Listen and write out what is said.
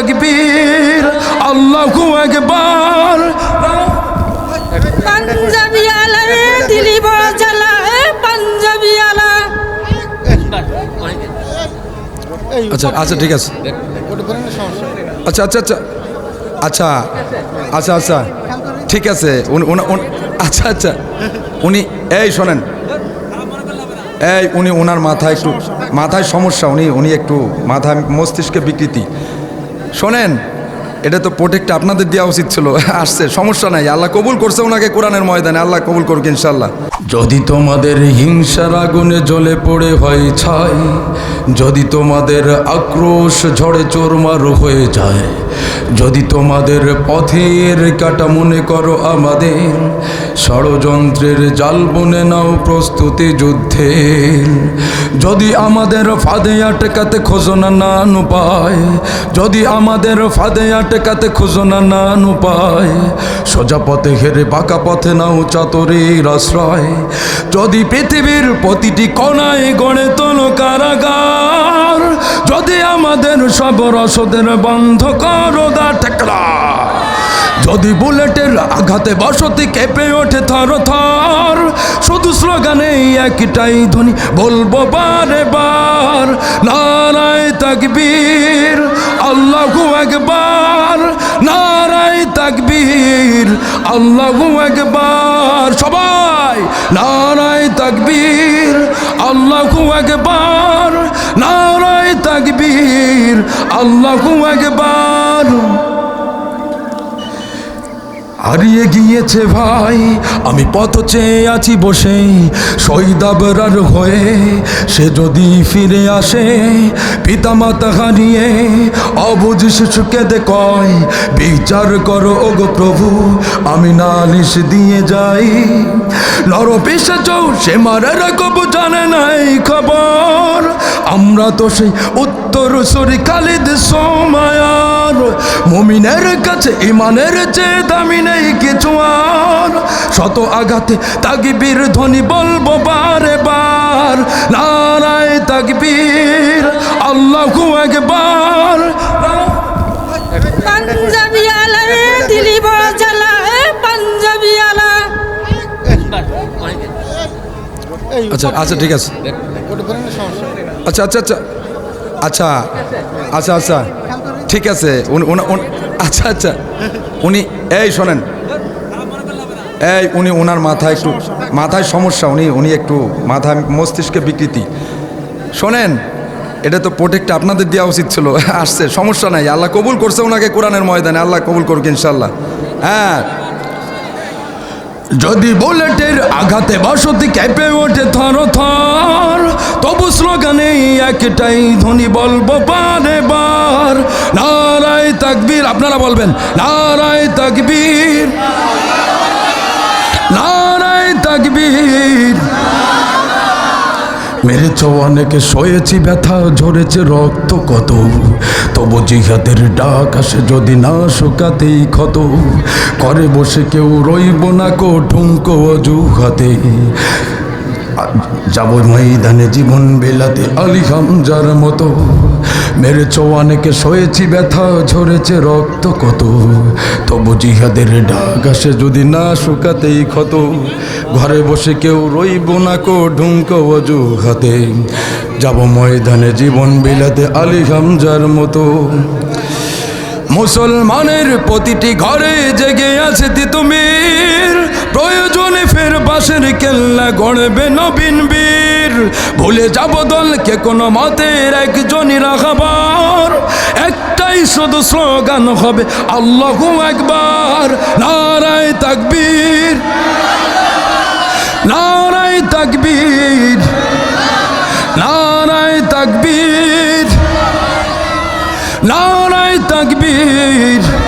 তাকবীর আল্লাহু আকবার পাঞ্জাবি আলা দিলি বড় জ্বালা পাঞ্জাবি আলা। আচ্ছা আচ্ছা ঠিক আছে। আচ্ছা আচ্ছা আচ্ছা আচ্ছা আচ্ছা আচ্ছা ঠিক আছে। আচ্ছা আচ্ছা উনি এই শোনেন এই উনি ওনার মাথায় একটু মাথায় সমস্যা উনি উনি একটু মাথায় মস্তিষ্কে বিকৃতি। শোনেন, এটা তো প্রোটেক্ট আপনাদের দেওয়া উচিত ছিল। আসছে, সমস্যা নাই। আল্লাহ কবুল করছে ওনাকে কোরআনের ময়দানে। আল্লাহ কবুল করুক ইনশাল্লাহ যদি তোমাদের হিংসার আগুনে জ্বলে পড়ে হয় ছাই, যদি তোমাদের আক্রোশ ঝড়ে চোরমার হয়ে যায় যদি তোমাদের পথের কাটা মনে করো আমাদের, ষড়যন্ত্রের জাল বনে নাও প্রস্তুতি যুদ্ধের যদি আমাদের ফাঁদে আটকাতে খোঁজো না উপায় যদি আমাদের ফাঁদে আটকাতে খোঁজো না উপায় সোজা পথে হেরে বাঁকা পথে নাও চাতরের আশ্রয়। যদি পৃথিবীর প্রতিটি কোনায় গড়ে তোলো কারাগার, যদি আমাদের সব রসদের বন্ধ করো দা ঠেকলা। যদি বুলেটের আঘাতে বসতি কেঁপে ওঠে থর থর, শুধু স্লোগানে একটাই ধ্বনি, বলব বারে বার, নারায় তাকবীর, আল্লাহু একবার, নারায় তাকবীর, আল্লাহু একবার, সবাই নারায় তাকবীর, আল্লাহু একবার, নারায় তাকবীর, আল্লাহু একবার। বলুন। হারিয়ে গিয়েছে ভাই, আমি পথ চেয়ে আছি বসে শহীদাবরার হয়ে সে যদি ফিরে আসে পিতা মাতা হারিয়ে অবুঝ শিশুকে দে কয়, বিচার করো ওগো প্রভু, আমি নালিশ দিয়ে যাই। নর চৌ সে মারে কবু জানে নাই খবর। আমরা তো সেই উত্তর সরি খালিদ সোমায়ার। মুমিনের কাছে ইমানের চেয়ে দামি নেই কিছু আর শত আঘাতে তাকবীর ধ্বনি বলব বারে বার নারায় তাকবীর আল্লাহু একবার। পাঞ্জাবি আলা দিলি বড় জ্বালা পাঞ্জাবি আলা। আচ্ছা আচ্ছা ঠিক আছে। আচ্ছা আচ্ছা আচ্ছা আচ্ছা আচ্ছা আচ্ছা ঠিক আছে। আচ্ছা আচ্ছা। উনি, এই শোনেন। এই উনি ওনার মাথায় একটু, মাথায় সমস্যা, উনি উনি একটু মাথায় মস্তিষ্কে বিকৃতি। শোনেন, এটা তো প্রোটেক্ট আপনাদের দেওয়া উচিত ছিল, আসছে, সমস্যা নাই। আল্লাহ কবুল করছে ওনাকে কোরআনের ময়দানে, আল্লাহ কবুল করুক ইনশাল্লাহ হ্যাঁ। যদি বুলেটের আঘাতে বসতি কেঁপে ওঠে থর থর, তবু স্লোগানে একটাই ধ্বনি বলব, বারে বার। নারায় তাকবীর, আপনারা বলবেন, নারায় তাকবীর নারায় তাকবীর। মেরেছ অনেকে, সয়েছি ব্যথা, ঝরেছে রক্ত কত। তবু জিহাদের ডাক আসে যদি না শুকাতেই ক্ষত। করে বসে কেউ রইব না কো ঠুঙ্কো অজুহাতে। যাব ময়দানে জীবন বেলাতে আলি হামজার মতো। মেরেছ অনেকে, সয়েছি ব্যথা, ঝরেছে রক্ত কত। তবু জিহাদের ডাক আসে যদি না শুকাতেই ক্ষত। ঘরে বসে কেউ রইব না কো ঢুঙ্ক অজুহাতে। যাব ময়দানে জীবন বিলাতে আলি হামজার মতো। মুসলমানের প্রতিটি ঘরে জেগে আছে তিতুমির। প্রয়োজনে ফের বাসের কেল্লা গড়বে নবীন বীর। ভুলে যাব দলকে কোনো মতের একজনই রাখাবার একটাই শুধু স্লোগান হবে, আল্লাহু একবার নারায় তাকবীর। নারায় তাকবীর। নারায় তাকবীর। নারায় তাকবীর।